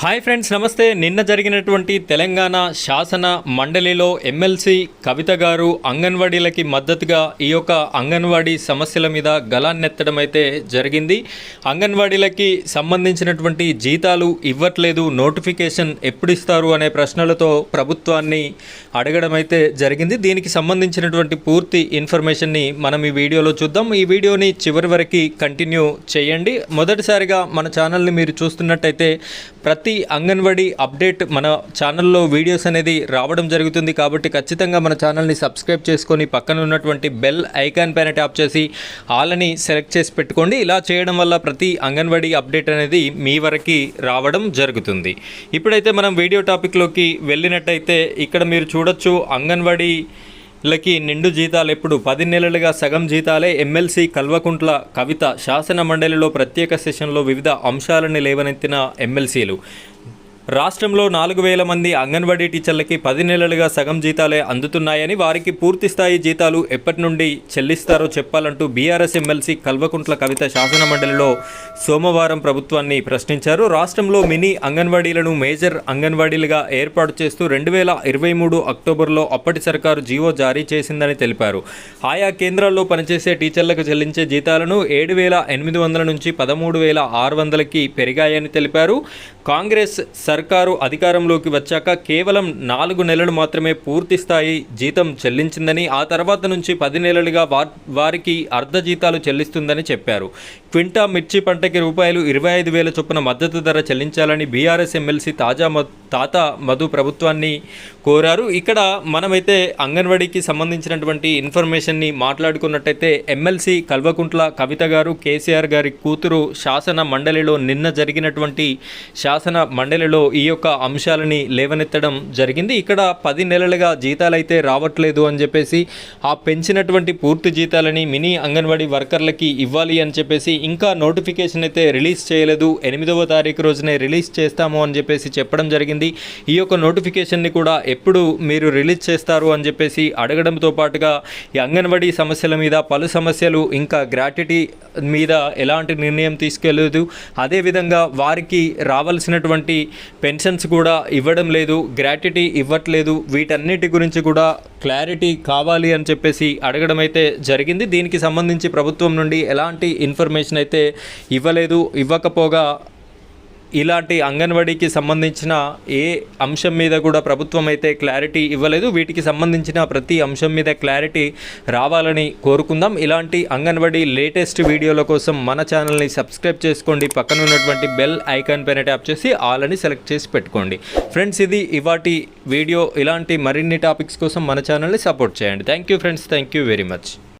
Hi friends నమస్తే. నిన్న జరిగినటువంటి తెలంగాణ శాసన మండలిలో ఎమ్మెల్సీ కవిత గారు అంగన్వాడీలకి మద్దతుగా ఈ యొక్క అంగన్వాడీ సమస్యల మీద గలాన్నెత్తడం అయితే జరిగింది. అంగన్వాడీలకి సంబంధించినటువంటి జీతాలు ఇవ్వట్లేదు. నోటిఫికేషన్ ఎప్పుడు ఇస్తారు అనే ప్రశ్నలతో ప్రభుత్వాన్ని అడగడం అయితే జరిగింది. దీనికి సంబంధించినటువంటి పూర్తి ఇన్ఫర్మేషన్ని మనం ఈ వీడియోలో చూద్దాం. ఈ వీడియోని చివరి వరకు కంటిన్యూ చేయండి. మొదటిసారిగా మన ఛానల్ని మీరు చూస్తున్నట్టయితే ప్రతి ప్రతి అంగన్వాడీ అప్డేట్ మన ఛానల్లో వీడియోస్ అనేది రావడం జరుగుతుంది కాబట్టి ఖచ్చితంగా మన ఛానల్ని సబ్స్క్రైబ్ చేసుకొని పక్కన ఉన్నటువంటి బెల్ ఐకాన్ పైన ట్యాప్ చేసి ఆలని సెలెక్ట్ చేసి పెట్టుకోండి. ఇలా చేయడం వల్ల ప్రతి అంగన్వాడీ అప్డేట్ అనేది మీ వరకు రావడం జరుగుతుంది. ఇప్పుడైతే మనం వీడియో టాపిక్లోకి వెళ్ళినట్టయితే ఇక్కడ మీరు చూడొచ్చు అంగన్వాడీ లకి నిండు జీతాలు ఎప్పుడు? పది నెలలుగా సగం జీతాలే ఎమ్మెల్సీ కల్వకుంట్ల కవిత శాసన మండలిలో ప్రత్యేక సెషన్లో వివిధ అంశాలను లేవనెత్తిన ఎమ్మెల్సీలు. రాష్ట్రంలో నాలుగు వేల మంది అంగన్వాడీ టీచర్లకి పది నెలలుగా సగం జీతాలే అందుతున్నాయని వారికి పూర్తిస్థాయి జీతాలు ఎప్పటి నుండి చెల్లిస్తారో చెప్పాలంటూ బీఆర్ఎస్ ఎమ్మెల్సీ కల్వకుంట్ల కవిత శాసన మండలిలో సోమవారం ప్రభుత్వాన్ని ప్రశ్నించారు. రాష్ట్రంలో మినీ అంగన్వాడీలను మేజర్ అంగన్వాడీలుగా ఏర్పాటు చేస్తూ రెండు వేల ఇరవై మూడు అక్టోబర్లో అప్పటి సర్కారు జీవో జారీ చేసిందని తెలిపారు. ఆయా కేంద్రాల్లో పనిచేసే టీచర్లకు చెల్లించే జీతాలను ఏడు వేల ఎనిమిది వందల నుంచి పదమూడు వేల ఆరు వందలకి పెరిగాయని తెలిపారు. కాంగ్రెస్ సర్కారు అధికారంలోకి వచ్చాక కేవలం నాలుగు నెలలు మాత్రమే పూర్తి స్థాయి జీతం చెల్లించిందని ఆ తర్వాత నుంచి పది నెలలుగా వారికి అర్ధ జీతాలు చెల్లిస్తుందని చెప్పారు. క్వింటా మిర్చి పంటకి రూపాయలు ఇరవై ఐదు వేల చొప్పున మద్దతు ధర చెల్లించాలని బీఆర్ఎస్ ఎమ్మెల్సీ తాజా తాత మధు ప్రభుత్వాన్ని కోరారు. ఇక్కడ మనమైతే అంగన్వాడీకి సంబంధించినటువంటి ఇన్ఫర్మేషన్ని మాట్లాడుకున్నట్టయితే ఎమ్మెల్సీ కల్వకుంట్ల కవిత గారు కేసీఆర్ గారి కూతురు శాసన మండలిలో నిన్న జరిగినటువంటి శాసన మండలిలో ఈ యొక్క అంశాలని లేవనెత్తడం జరిగింది. ఇక్కడ పది నెలలుగా జీతాలైతే రావట్లేదు అని చెప్పేసి ఆ పెంచినటువంటి పూర్తి జీతాలని మినీ అంగన్వాడీ వర్కర్లకి ఇవ్వాలి అని చెప్పేసి ఇంకా నోటిఫికేషన్ అయితే రిలీజ్ చేయలేదు. ఎనిమిదవ తారీఖు రోజునే రిలీజ్ చేస్తాము అని చెప్పేసి చెప్పడం జరిగింది. ఈ యొక్క నోటిఫికేషన్ని కూడా ఎప్పుడు మీరు రిలీజ్ చేస్తారు అని చెప్పేసి అడగడంతో పాటుగా ఈ అంగన్వాడీ సమస్యల మీద పలు సమస్యలు ఇంకా గ్రాట్యుటీ మీద ఎలాంటి నిర్ణయం తీసుకెళ్ళలేదు అదేవిధంగా వారికి రావాల్సినటువంటి పెన్షన్స్ కూడా ఇవ్వడం లేదు గ్రాట్యుటీ ఇవ్వట్లేదు. వీటన్నిటి గురించి కూడా క్లారిటీ కావాలి అని చెప్పేసి అడగడం అయితే జరిగింది. దీనికి సంబంధించి ప్రభుత్వం నుండి ఎలాంటి ఇన్ఫర్మేషన్ అయితే ఇవ్వలేదు. ఇవ్వకపోగా ఇలాంటి అంగన్వాడీకి సంబంధించిన ఏ అంశం మీద కూడా ప్రభుత్వం అయితే క్లారిటీ ఇవ్వలేదు వీటికి సంబంధించిన ప్రతి అంశం మీద క్లారిటీ రావాలని కోరుకుందాం. ఇలాంటి అంగన్వాడీ లేటెస్ట్ వీడియోల కోసం మన ఛానల్ని సబ్స్క్రైబ్ చేసుకోండి. పక్కన ఉన్నటువంటి బెల్ ఐకాన్ పైన ట్యాప్ చేసి ఆల్ అని సెలెక్ట్ చేసి పెట్టుకోండి. ఫ్రెండ్స్ ఇది ఇవాటి వీడియో. ఇలాంటి మరిన్ని టాపిక్స్ కోసం మన ఛానల్ని సపోర్ట్ చేయండి. Thank you friends. Thank you very much.